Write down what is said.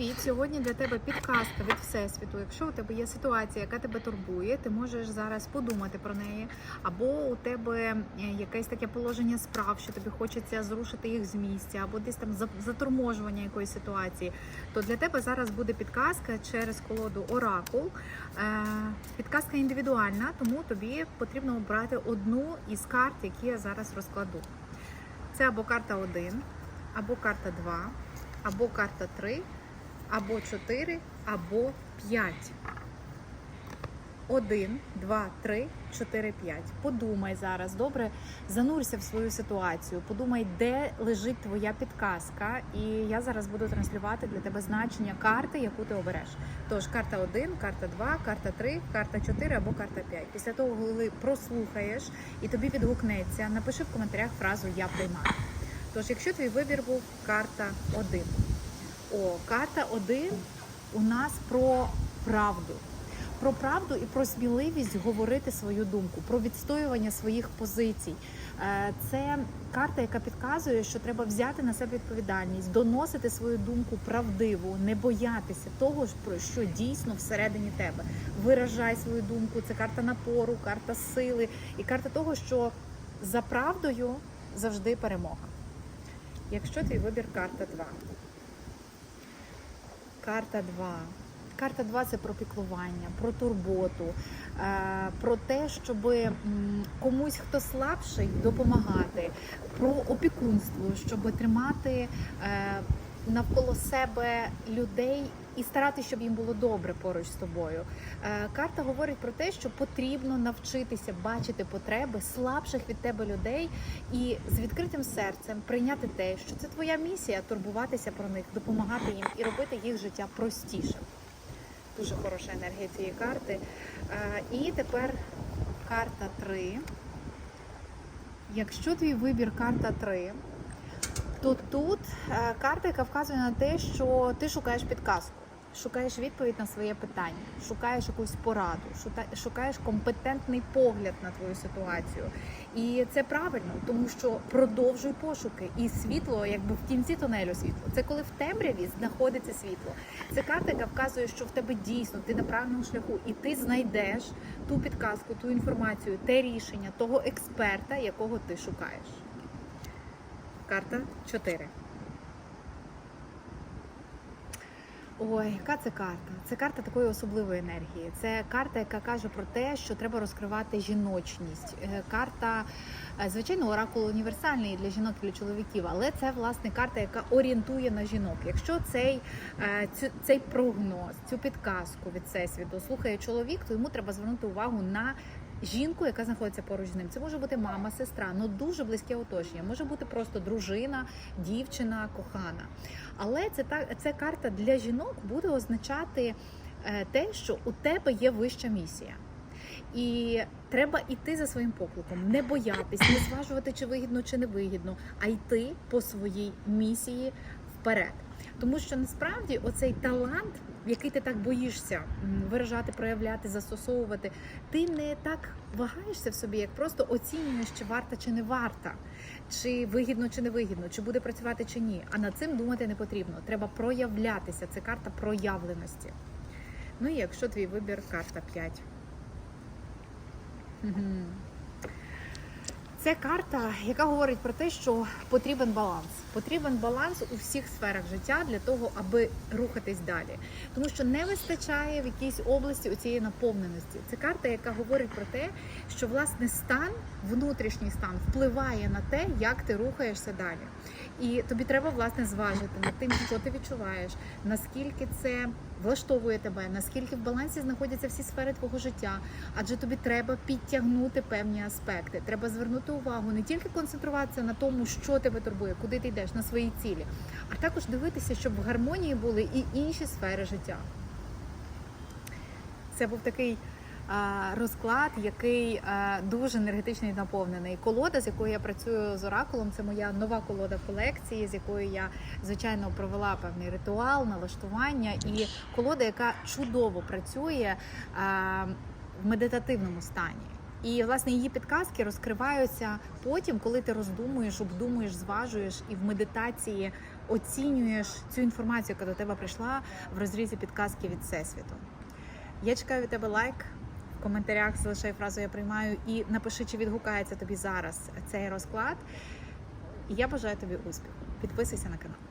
Привіт! Сьогодні для тебе підказка від Всесвіту. Якщо у тебе є ситуація, яка тебе турбує, ти можеш зараз подумати про неї, або у тебе е, якесь таке положення справ, що тобі хочеться зрушити їх з місця, або десь там заторможування якоїсь ситуації, то для тебе зараз буде підказка через колоду Оракул. Е, Підказка індивідуальна, тому тобі потрібно обрати одну із карт, які я зараз розкладу. Це або карта 1, або карта 2, або карта 3, або 4, або 5. 1, 2, 3, 4, 5. Подумай зараз, добре, занурся в свою ситуацію. Подумай, де лежить твоя підказка. І я зараз буду транслювати для тебе значення карти, яку ти обереш. Тож, карта 1, карта 2, карта 3, карта 4 або карта 5. Після того, коли прослухаєш і тобі відгукнеться, напиши в коментарях фразу Я приймаю. Тож, якщо твій вибір був карта 1. О, карта 1 у нас про правду. Про правду і про сміливість говорити свою думку, про відстоювання своїх позицій. Е, Це карта, яка підказує, що треба взяти на себе відповідальність, доносити свою думку правдиву, не боятися того, що дійсно всередині тебе. Виражай свою думку. Це карта напору, карта сили і карта того, що за правдою завжди перемога. Якщо твій вибір карта 2. Карта 2. Карта 2 це про піклування, про турботу, е, про те, щоб комусь, хто слабший, допомагати, про опікунство, щоб тримати е, навколо себе людей і старатися, щоб їм було добре поруч з тобою. Е, Карта говорить про те, що потрібно навчитися бачити потреби слабших від тебе людей і з відкритим серцем прийняти те, що це твоя місія турбуватися про них, допомагати їм і робити їх життя простішим. Дуже хороша енергія цієї карти. Е, І тепер карта 3. Якщо твій вибір карта 3, то тут е, карта, яка вказує на те, що ти шукаєш підказку, шукаєш відповідь на своє питання, шукаєш якусь пораду, шукаєш компетентний погляд на твою ситуацію. І це правильно, тому що продовжуй пошуки. І світло, якби в кінці тунелю світло. Це коли в темряві знаходиться світло. Це карта, яка вказує, що в тебе дійсно ти на правильному шляху, і ти знайдеш ту підказку, ту інформацію, те рішення, того експерта, якого ти шукаєш. Карта 4. Ой, яка це карта? Це карта такої особливої енергії. Це карта, яка каже про те, що треба розкривати жіночність. Е, Карта, е, звичайно, оракул універсальний для жінок і для чоловіків, але це власне карта, яка орієнтує на жінок. Якщо цей, е, цей прогноз, цю підказку від всесвіту слухає чоловік, то йому треба звернути увагу на жінку, яка знаходиться поруч з ним. Це може бути мама, сестра, ну дуже близьке оточення. Може бути просто дружина, дівчина, кохана. Але це та це карта для жінок буде означати е, те, що у тебе є вища місія. І треба йти за своїм покликом, не боятись, не зважувати, чи вигідно, чи не вигідно, а йти по своїй місії вперед. Тому що насправді оцей талант, який ти так боїшся виражати, проявляти, застосовувати, ти не так вагаєшся в собі, як просто оцінюєш, чи варта, чи не варта, чи вигідно, чи не вигідно, чи буде працювати, чи ні. А над цим думати не потрібно. Треба проявлятися. Це карта проявленості. Ну і якщо твій вибір карта 5. Це карта, яка говорить про те, що потрібен баланс. Потрібен баланс у всіх сферах життя для того, аби рухатись далі. Тому що не вистачає в якійсь області у цієї наповненості. Це карта, яка говорить про те, що власне стан, внутрішній стан, впливає на те, як ти рухаєшся далі. І тобі треба власне зважити над тим, що ти відчуваєш, наскільки це влаштовує тебе, наскільки в балансі знаходяться всі сфери твого життя. Адже тобі треба підтягнути певні аспекти. Треба звернути увагу, не тільки концентруватися на тому, що тебе турбує, куди ти йдеш, на свої цілі, а також дивитися, щоб в гармонії були і інші сфери життя. Це був такий розклад, який дуже енергетичний наповнений. Колода, з якою я працюю з оракулом, це моя нова колода колекції, з якою я звичайно провела певний ритуал, налаштування, і колода, яка чудово працює в медитативному стані. І власне її підказки розкриваються потім, коли ти роздумуєш, обдумуєш, зважуєш і в медитації оцінюєш цю інформацію, яка до тебе прийшла в розрізі підказки від Всесвіту. Я чекаю від тебе лайк. В коментарях залишай фразу я приймаю і напиши, чи відгукається тобі зараз цей розклад. І я бажаю тобі успіху. Підписуйся на канал.